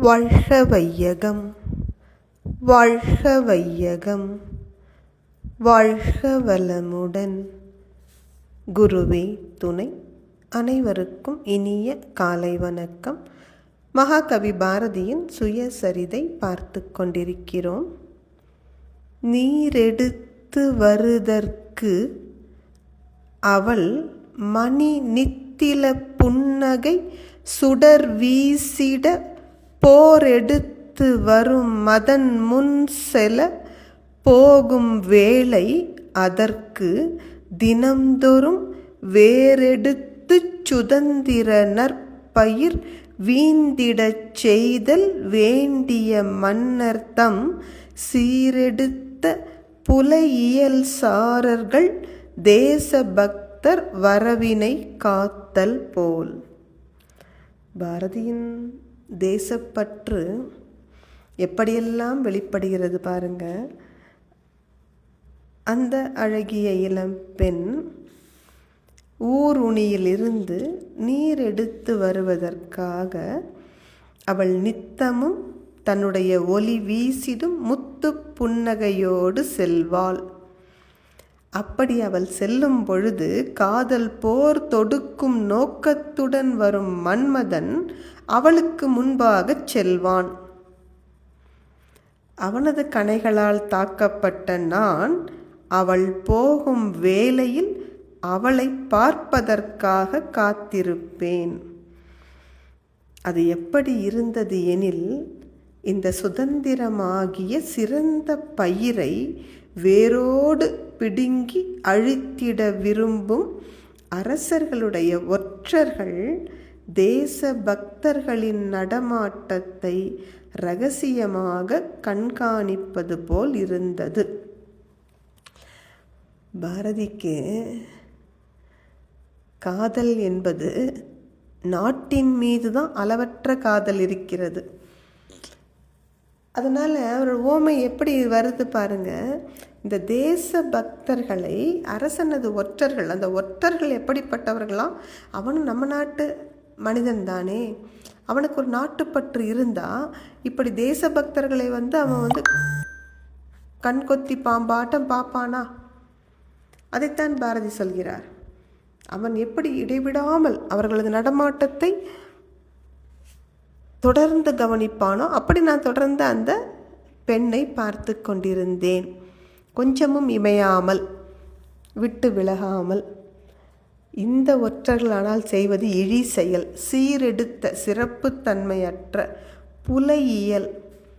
வாழ்க வையகம் வாழ்க வையகம் வாழ்க வளமுடன் குருவே துணை. அனைவருக்கும் இனிய காலை வணக்கம். மகாகவி பாரதியின் சுயசரிதை பார்த்து கொண்டிருக்கிறோம். நீரெடுத்து வருதற்கு அவள் மணி நித்தில புன்னகை சுடர் வீசிட போரெடுத்து வரும் மதன் முன் செல போகும் வேளை அதற்கு தினம்தோறும் வேறெடுத்து சுதந்திர நற்பயிர் வீந்திடச் செய்தல் வேண்டிய மன்னர்தம் சீரெடுத்த புலையியல் சாரர்கள் தேசபக்தர் வரவினை காத்தல் போல். பாரதியின் தேசப்பற்று எப்படியெல்லாம் வெளிப்படுகிறது பாருங்க. அந்த அழகிய இளம் பெண் ஊருணியிலிருந்து நீர் எடுத்து வருவதற்காக அவள் நித்தமும் தன்னுடைய ஒளி வீசிடும் முத்து புன்னகையோடு செல்வாள். அப்படி அவள் செல்லும் பொழுது காதல் போர் தொடுக்கும் நோக்கத்துடன் வரும் மன்மதன் அவளுக்கு முன்பாகச் செல்வான். அவனது கணைகளால் தாக்கப்பட்ட நான் அவள் போகும் வேளையில் அவளை பார்ப்பதற்காக காத்திருப்பேன். அது எப்படி இருந்தது எனில் இந்த சுதந்திரமாகிய சிறந்த பயிரை வேரோடு பிடுங்கி அழித்திட விரும்பும் அரசர்களுடைய ஒற்றர்கள் தேச பக்தர்களின் நடமாட்டத்தை ரகசியமாக கண்காணிப்பது போல் இருந்தது. பாரதிக்கு காதல் என்பது நாட்டின் மீது தான் அளவற்ற காதல் இருக்கிறது. அதனால் அவரோட ஓமை எப்படி வருது பாருங்க. இந்த தேச பக்தர்களை அரசனது ஒற்றர்கள் அந்த ஒற்றர்கள் எப்படிப்பட்டவர்களாம்? அவனும் நம்ம நாட்டு மனிதன் தானே. அவனுக்கு ஒரு நாட்டுப்பற்று இருந்தால் இப்படி தேச பக்தர்களை வந்து அவன் வந்து கண்கொத்தி பாம்பாட்டம் பார்ப்பானா? அதைத்தான் பாரதி சொல்கிறார். அவன் எப்படி இடைவிடாமல் அவர்களது நடமாட்டத்தை தொடர்ந்து கவனிப்பானோ அப்படி நான் தொடர்ந்து அந்த பெண்ணை பார்த்து கொண்டிருந்தேன். கொஞ்சமும் இமையாமல் விட்டு விலகாமல். இந்த ஒற்றர்களானால் செய்வது இழி செயல் சீரெடுத்த சிறப்புத்தன்மையற்ற புலையியல்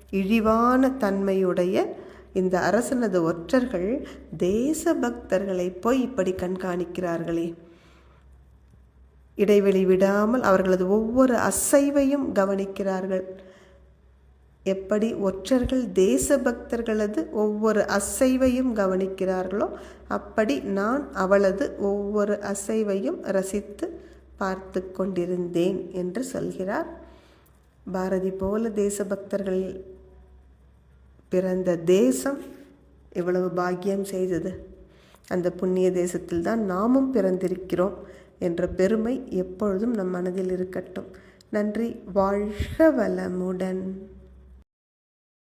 இழிவான தன்மையுடைய இந்த அரசனது ஒற்றர்கள் தேச பக்தர்களை போய் இப்படி கண்காணிக்கிறார்களே. இடைவெளி விடாமல் அவர்களது ஒவ்வொரு அசைவையும் கவனிக்கிறார்கள். எப்படி ஒற்றர்கள் தேசபக்தர்களது ஒவ்வொரு அசைவையும் கவனிக்கிறார்களோ அப்படி நான் அவளது ஒவ்வொரு அசைவையும் ரசித்து பார்த்து கொண்டிருந்தேன் என்று சொல்கிறார். பாரதி போல தேசபக்தர்கள் பிறந்த தேசம் எவ்வளவு பாக்கியம் செய்தது. அந்த புண்ணிய தேசத்தில் தான் நாமும் பிறந்திருக்கிறோம். என்ற பெருமை எப்பொழுதும் நம் மனதில் இருக்கட்டும். நன்றி. வாழ்க வளமுடன்.